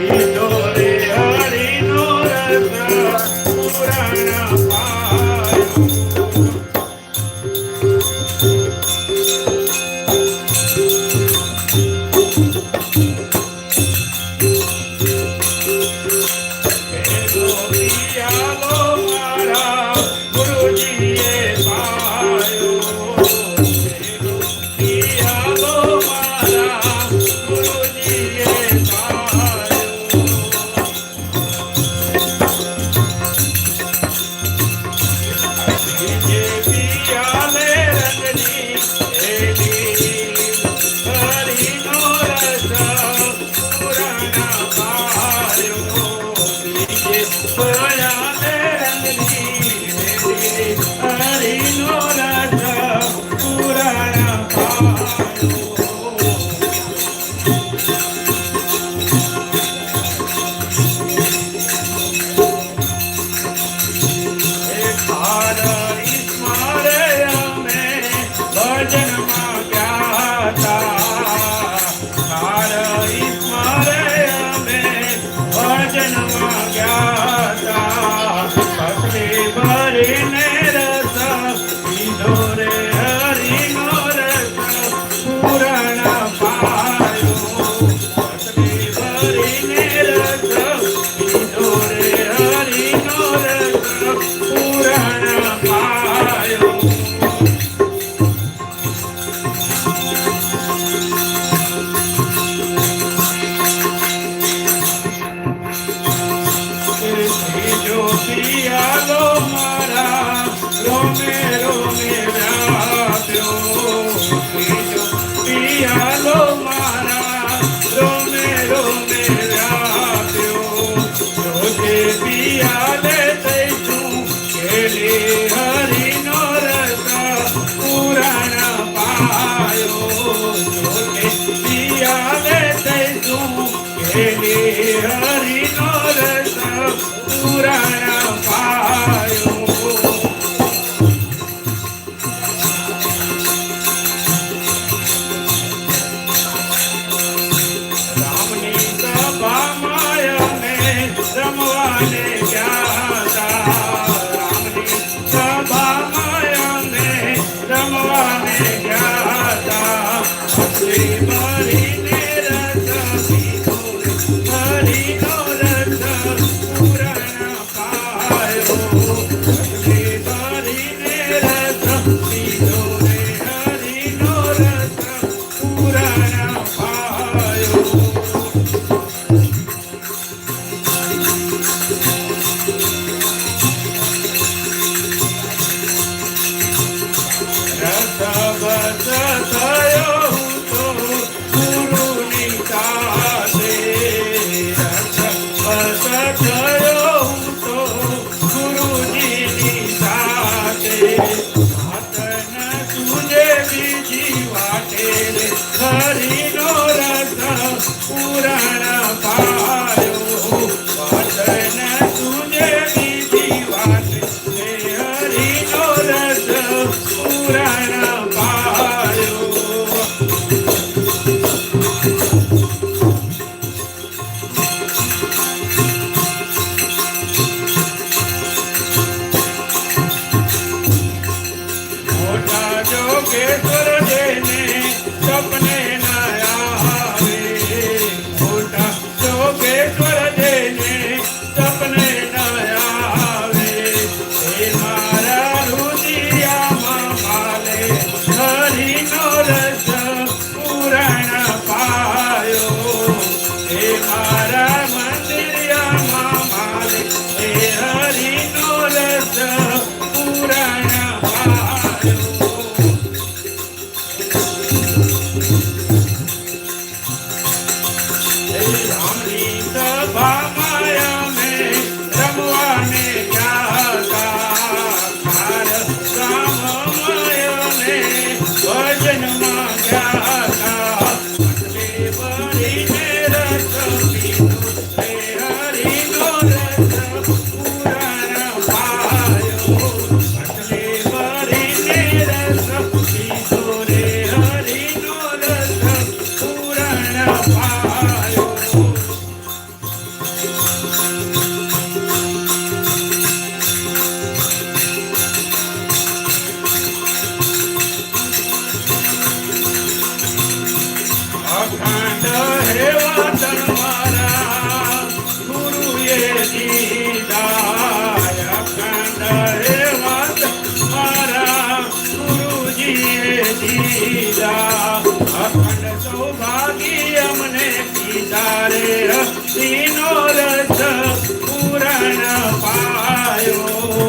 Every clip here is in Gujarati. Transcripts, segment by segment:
Yeah. Thank you. Lord. હરિનો રસ પૂરણ પાયો. હે મારા બીજા અખંડ સૌભાગી અમને પીધા રે ભક્તિનો પાયો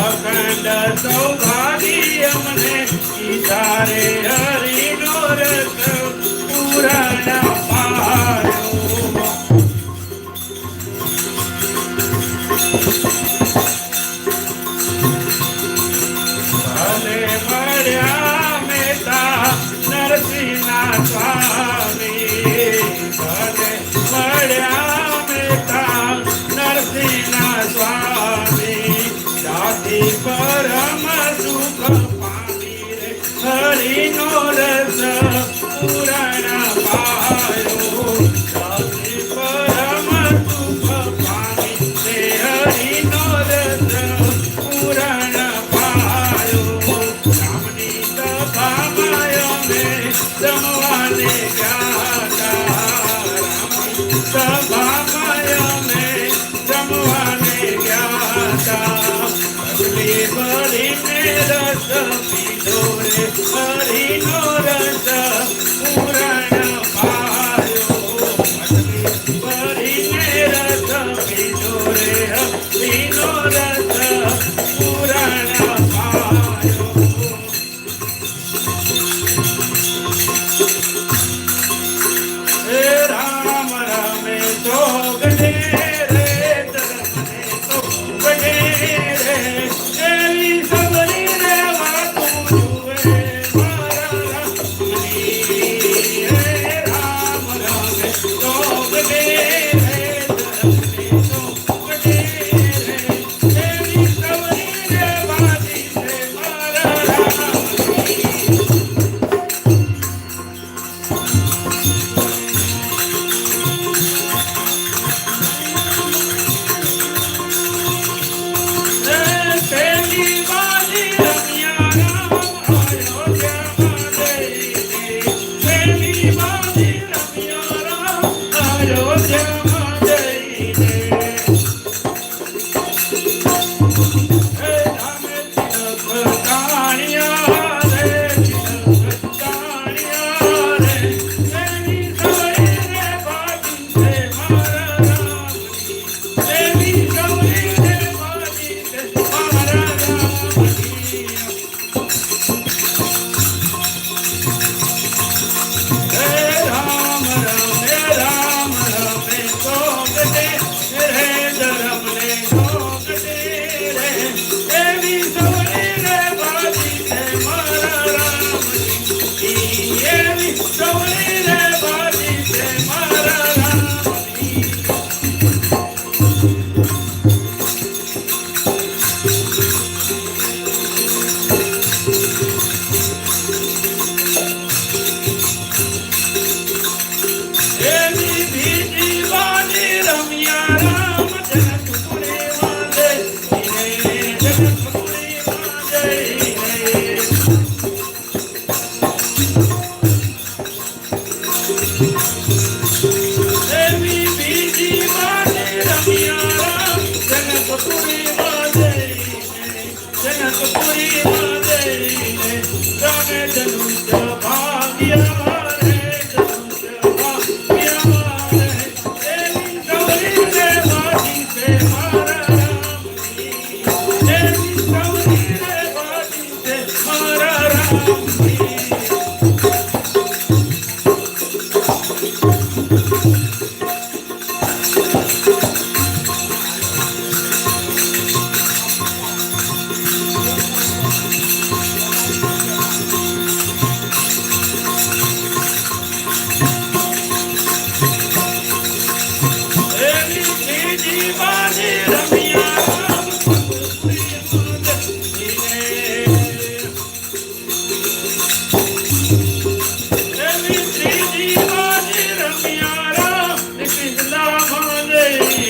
અખંડ સૌભાગી અમને Oh, Lord.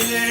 Amen.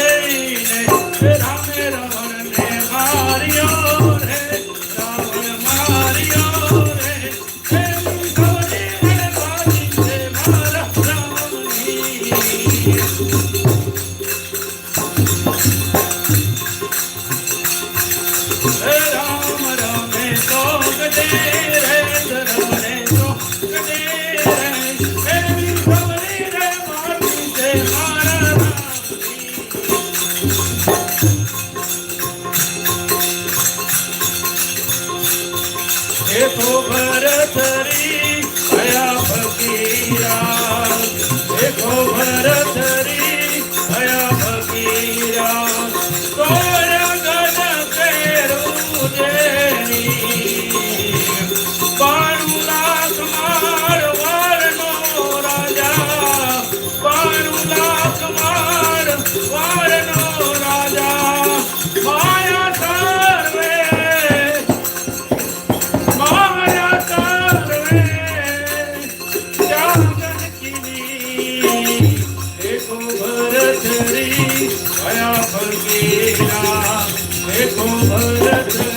તો ભરતરી ભયા ફકીરા. ભરતરી Ek bharat oh,